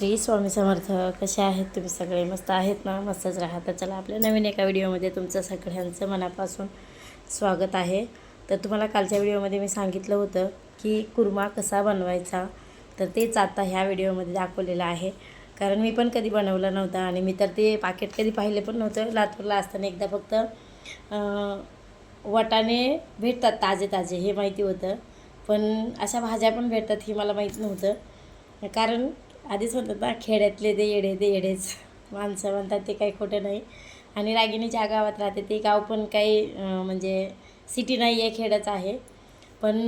श्री स्वामी समर्थ कसे आहेत तुम्ही सगळे? मस्त आहेत ना? मस्तच राहा. तर चला आपल्या नवीन एका व्हिडिओमध्ये तुमचं सगळ्यांचं मनापासून स्वागत आहे. तर तुम्हाला कालच्या व्हिडिओमध्ये मी सांगितलं होतं की कुर्मा कसा बनवायचा? तर तेच आता ह्या व्हिडिओमध्ये दाखवलेलं आहे. कारण मी पण कधी बनवलं नव्हतं आणि मी तर ते पाकिट कधी पाहिले पण नव्हतं. लातूरला असताना एकदा फक्त वटाने भेटतात ताजे ताजे हे माहिती होतं. पण अशा भाज्या पण भेटतात हे मला माहीत नव्हतं. कारण आधीच म्हणतात ना खेड्यातले ते येडे ते येडेच. माणसं म्हणतात ते काही खोटं नाही. आणि रागिनी ज्या गावात राहते ते गाव पण काही म्हणजे सिटी नाही आहे खेडच आहे. पण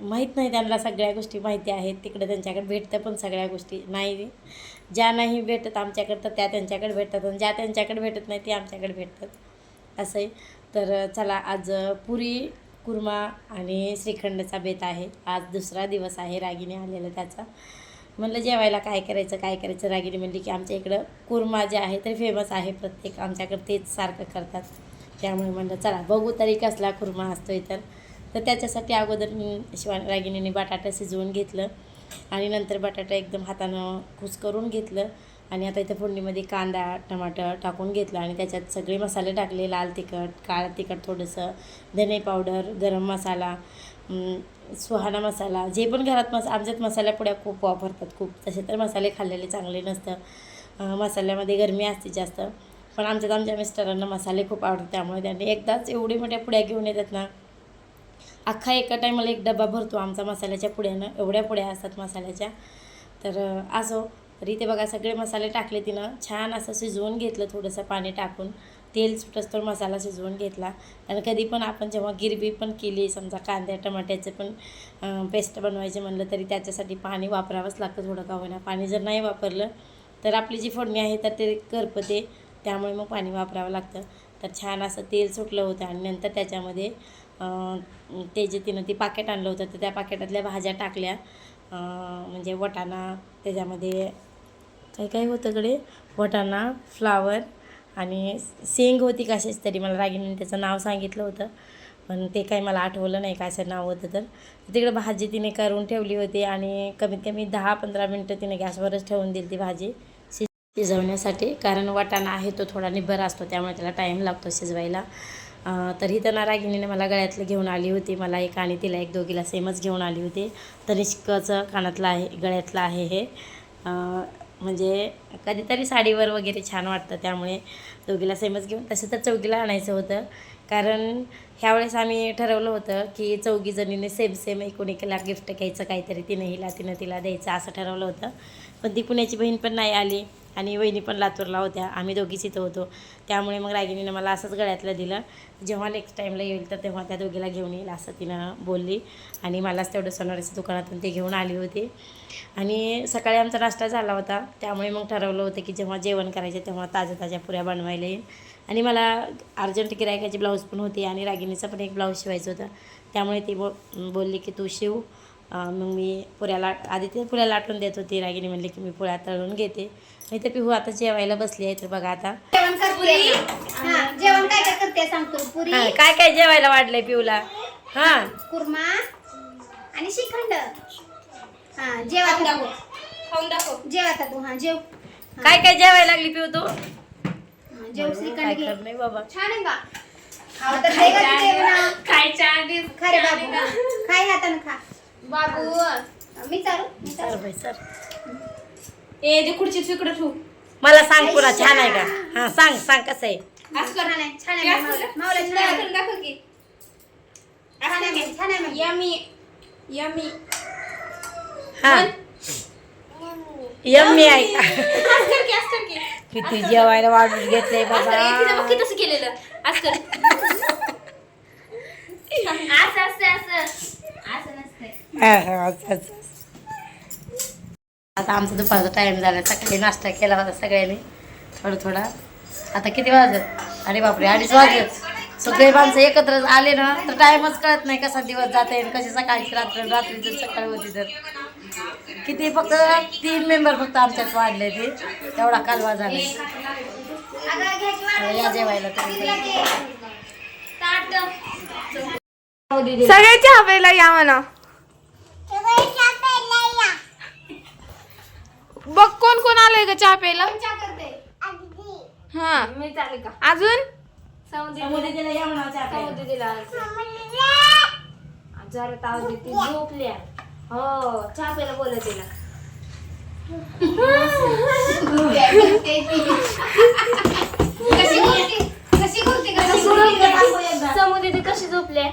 माहीत नाही त्यांना सगळ्या गोष्टी माहिती आहेत. तिकडे त्यांच्याकडे भेटतं पण सगळ्या गोष्टी नाही. ज्या नाही भेटत आमच्याकडे तर त्या त्यांच्याकडे भेटतात. आणि ज्या त्यांच्याकडे भेटत नाही ते आमच्याकडे भेटतात. असं आहे. तर चला आज पुरी कुर्मा आणि श्रीखंडचा बेत आहे. आज दुसरा दिवस आहे रागिनी आलेला त्याचा. म्हणलं जेवायला काय करायचं काय करायचं? रागिनी म्हणली की आमच्या इकडं कुर्मा जे आहे ते फेमस आहे प्रत्येक. आमच्याकडे तेच सारखं करतात. त्यामुळे म्हणलं चला बघू तरी कसला कुर्मा असतो तर. तर त्याच्यासाठी अगोदर मी शिवा रागिनीने बटाटा शिजवून घेतलं आणि नंतर बटाटा एकदम हातानं खुस करून घेतलं आणि आता इथं फोडणीमध्ये कांदा टमाटर टाकून घेतलं आणि त्याच्यात सगळे मसाले टाकले लाल तिखट काळं तिखट थोडंसं धने पावडर गरम मसाला सुहाना सुहाणा मसाला जे पण घरात मस आमच्यात मसाल्या पुड्या खूप वापरतात खूप. तसे तर मसाले खाल्लेले चांगले नसतं मसाल्यामध्ये गरमी असते जास्त. पण आमच्यात आमच्या मिस्टरांना मसाले खूप आवडतात त्यामुळे त्यांनी एकदाच एवढी मोठ्या पुड्या घेऊन येतात ना. अख्खा एका टायमाला एक डबा भरतो आमचा मसाल्याच्या पुड्यानं एवढ्या पुड्या असतात मसाल्याच्या. तर असो. तर इथे बघा सगळे मसाले टाकले तिनं. छान असं शिजवून घेतलं थोडंसं पाणी टाकून. तेल सुटस्तोर मसाला शिजवून घेतला. आणि कधी पण आपण जेव्हा गिरवी पण केली समजा कांद्या टमाट्याचं पण पेस्ट बनवायचे म्हणलं तरी त्याच्यासाठी पाणी वापरावंच लागतं थोडं का होईना. पाणी जर नाही वापरलं तर आपली जी फोडणी आहे तर ते करपते. त्यामुळे मग पाणी वापरावं लागतं. तर छान असं तेल सुटलं होतं आणि नंतर त्याच्यामध्ये ते जे तिनं ती पाकेट आणलं होतं तर त्या पाकेटातल्या भाज्या टाकल्या. म्हणजे वटाणा त्याच्यामध्ये काय काय होतं कडे वटाणा फ्लावर आणि शेंग होती कशाच तरी मला रागिणीने त्याचं नाव सांगितलं होतं पण ते काही मला आठवलं नाही काय नाव होतं तर. तिकडे भाजी तिने करून ठेवली होती आणि कमीत कमी दहा पंधरा मिनटं तिने गॅसवरच ठेवून दिली ती भाजी शिजवण्यासाठी कारण वाटाणा आहे तो थोडा निब्बर असतो त्यामुळे त्याला टाईम लागतो शिजवायला. तरी तर ही ना मला गळ्यातलं घेऊन आली होती मला एक आणि तिला एक दोघीला सेमच घेऊन आली होती. तनिष्कचं कानातलं आहे गळ्यातलं आहे हे. म्हणजे कधीतरी साडीवर वगैरे छान वाटतं त्यामुळे दोघीला सेमच घेऊन तसं तर चौघीला आणायचं होतं. कारण ह्यावेळेस आम्ही ठरवलं होतं की चौघी जणीने सेम सेम एकूण एकाला गिफ्ट घ्यायचं काहीतरी तिनं हिला तिनं तिला द्यायचं असं ठरवलं होतं. पण ती पुण्याची बहीण पण नाही आली. आणि वहिनी पण लातूरला होत्या. आम्ही दोघीच इथं होतो. त्यामुळे मग रागिनीनं मला असंच गळ्यातलं दिलं. जेव्हा नेक्स्ट टाईमला येईल तर तेव्हा त्या दोघीला घेऊन येईल असं तिनं बोलली. आणि मलाच तेवढं सोनाराच्या दुकानातून ते घेऊन आली होती. आणि सकाळी आमचा नाश्ता झाला होता. त्यामुळे मग ठरवलं होतं की जेव्हा जेवण करायचं तेव्हा ताज्या ताज्या पुऱ्या बनवायला येईल. आणि मला अर्जंट गिरायकाची ब्लाऊज पण होती आणि रागिनीचा पण एक ब्लाऊज शिवायचं होतं. त्यामुळे ती बो बोलली की तू शिव. मग मी पुऱ्या लाट आधी ते पुऱ्या लाटून देत होती. रागिनी म्हणली की मी पुऱ्या तळून घेते. नाही तर पिहू आता जेवायला बसली आहे तर बघा आता. जेवण हा काय काय करते सांगतो पुरी. काय काय जेवायला वाढलंय पिऊला हां. कुर्मा आणि श्रीखंड. हा जेवा. खाऊन दाखव. जेव आता तू हा जेव. काय काय जेवायला लागली पिऊ तू? जेव काय श्रीखंड घे. कर नाही बाबा? छान आहे का? खाऊ तर खाय का तुझे म्हणा. खायच्या आधी खा रे बाबू. खाय हातानं खा. बाबू मी चालू मी सर चालू बाई सर ए ते खुर्ची तिकडे ठेवू. मला सांग पुरा छान आहे का? हां सांग सांग कसं आहे. असं कर छान आहे छान आहे असं मावला कर. मावला छान सुंदर आहे. करून दाखव की. छान आहे म्हणे, छान आहे म्हणे. यमी यमी हां. यम्मी आहे. का असं कर की असं कर की. किती जेवायला वाढून घेतलंय असं कर. बघ बाबा की तसं केलेलं. असं कर असं असं असं असं नसतंय हा, हा, असं, असं. आता आमचा दुपारचा टाइम झाला. सकाळी नाश्ता केला होता सगळ्यांनी. थोडं थोडा. आता किती वाजत? अरे बापरे अडीच वाजत. सगळे माणसं एकत्र आले ना तर टाइमच कळत नाही कसा दिवस जात येईल कशी सकाळची रात्र रात्री जर सकाळी होती तर. किती फक्त तीन मेंबर फक्त आमच्यात वाढले ते. तेवढा कालवा झाला. या जेवायला तुम्ही सगळे चहा प्यायला या म्हणा. आलंय ग चहा प्यायला? हा. मी चालेल का? अजून? समुद्र त्यामुळे तिला या म्हणावं चहा प्यायला. समुद्र दिला जरा ताव देते झोपल्या. हो चहा प्यायला बोलत तिला. कशी बोलते? कशी बोलते? कशी बोलते? दाखव एकदा. समुद्र ती कशी झोपल्या?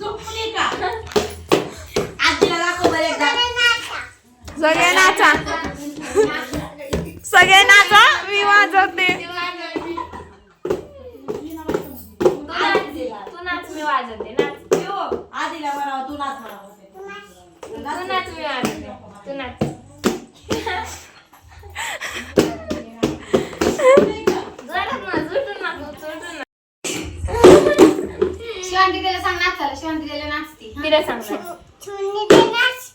झोपली का? आजीला दाखव बरं एकदा. सगळे नाचा. सगळे नाचा मी वाजवते. तू नाच. तू नाच मी वाजवते नाच यो, आजीला म्हणावं तू नाच म्हणावं तू नाच मी वाजवते तू नाच.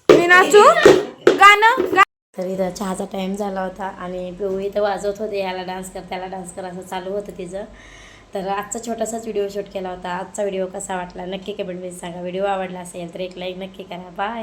मी नाचू? गाणं? तर इथं चहाचा टाईम झाला होता आणि पिऊ इथं वाजवत होते याला डान्स कर त्याला डान्स कर असं चालू होतं तिचं. तर आजचा छोटासाच व्हिडिओ शूट केला होता. आजचा व्हिडिओ कसा वाटला? नक्की कमेंटमध्ये सांगा. व्हिडिओ आवडला असेल तर एक लाईक नक्की करा. बाय